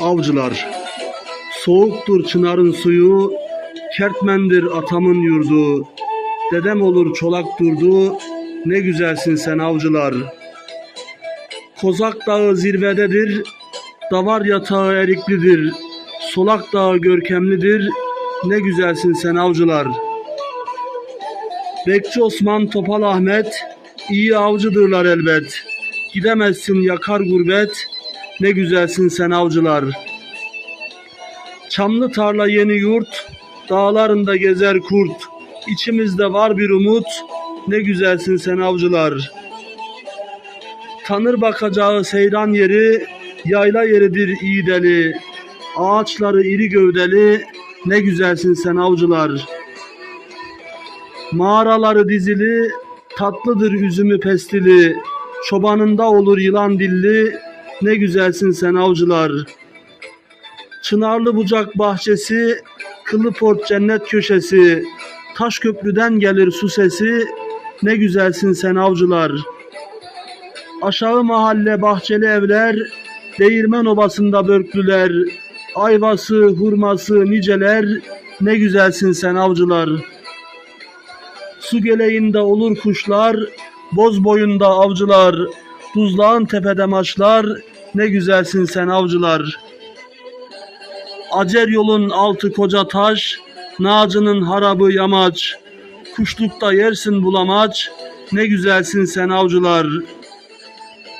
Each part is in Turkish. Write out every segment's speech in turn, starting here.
avcılar. Soğuktur çınarın suyu, kertmendir atamın yurdu. Dedem olur çolak durdu, ne güzelsin sen avcılar. Kozak dağı zirvededir, davar yatağı eriklidir. Solak dağı görkemlidir, ne güzelsin sen avcılar. Bekçi Osman Topal Ahmet, iyi avcıdırlar elbet. Gidemezsin yakar gurbet, ne güzelsin sen avcılar. Çamlı tarla yeni yurt, dağlarında gezer kurt. İçimizde var bir umut, ne güzelsin sen avcılar. Tanır bakacağı seyran yeri, yayla yeridir iyi deli. Ağaçları iri gövdeli, ne güzelsin sen avcılar. Mağaraları dizili, tatlıdır üzümü pestili. Çobanında olur yılan dilli, ne güzelsin sen avcılar. Çınarlı bucak bahçesi, Kılıport cennet köşesi. Taş köprüden gelir su sesi, ne güzelsin sen avcılar. Aşağı mahalle bahçeli evler, değirmen obasında börklüler. Ayvası, hurması niceler, ne güzelsin sen avcılar. Su geleğinde olur kuşlar, boz boyunda avcılar. Tuzlağın tepede maçlar, ne güzelsin sen avcılar. Acer yolun altı koca taş, Nacının harabı yamaç. Kuşlukta yersin bulamaç, ne güzelsin sen avcılar.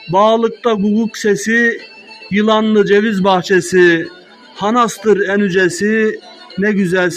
Bağlıkta guguk sesi, yılanlı ceviz bahçesi. Hanastır en yücesi, ne güzelsin